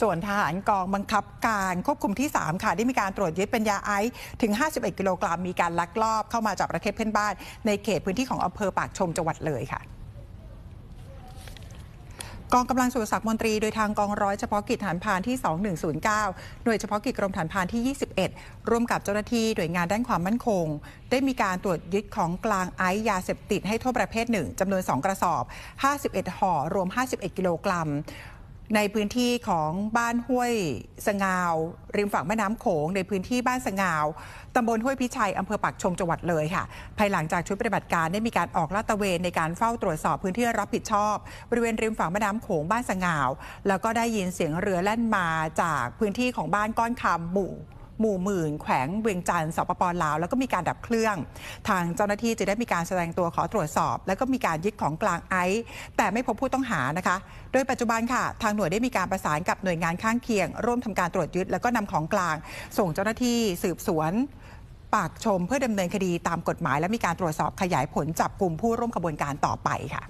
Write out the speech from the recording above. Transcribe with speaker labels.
Speaker 1: ส่วนทหารกองบังคับการควบคุมที่ 3 ค่ะ ได้มีการตรวจยึดเป็นยาไอซ์ถึง 51 กิโลกรัมมีการลักลอบเข้ามาจากประเทศเพื่อนบ้าน ในเขตพื้นที่ของอำเภอปากชมจังหวัดเลยค่ะกองกำลังสุรศักดิ์มนตรี โดยทางกองร้อยเฉพาะกิจฐานพานที่ 2109 หน่วยเฉพาะกิจกรมฐานพานที่ 21 ร่วมกับเจ้าหน้าที่หน่วยงานด้านความมั่นคง ได้มีการตรวจยึดของกลางไอซ์ยาเสพติดให้โทษประเภทหนึ่งจำนวน 2 กระสอบ 51 ห่อ รวม 51 กิโลกรัม ในพื้นที่ของบ้านห้วยสงาว ริมฝั่งแม่น้ำโขง ในพื้นที่บ้านสงาวตำบลห้วยพิชัยอำเภอปากชมจังหวัดเลยค่ะ ภายหลังจากชุดปฏิบัติการได้มีการออกลาดตระเวนในการเฝ้าตรวจสอบพื้นที่รับผิดชอบ บริเวณริมฝั่งแม่น้ำโขงบ้านสงาว แล้วก็ได้ยินเสียงเรือแล่นมาจากพื้นที่ของบ้านก้อนคำหมู่ หมู่หมื่น แขวงเวียงจันทร์สปปลาว แล้วก็มีการดับเครื่อง ทางเจ้าหน้าที่จะได้มีการแสดงตัวขอตรวจสอบ แล้วก็มีการยึดของกลางไอซ์แต่ไม่พบผู้ต้องหานะคะ โดยปัจจุบันค่ะ ทางหน่วยได้มีการประสานกับหน่วยงานข้างเคียง ร่วมทำการตรวจยึดแล้วก็นำของกลาง ส่งเจ้าหน้าที่สืบสวนปากชมเพื่อดำเนินคดีตามกฎหมาย และมีการตรวจสอบขยายผลจับกลุ่มผู้ร่วมขบวนการต่อไปค่ะ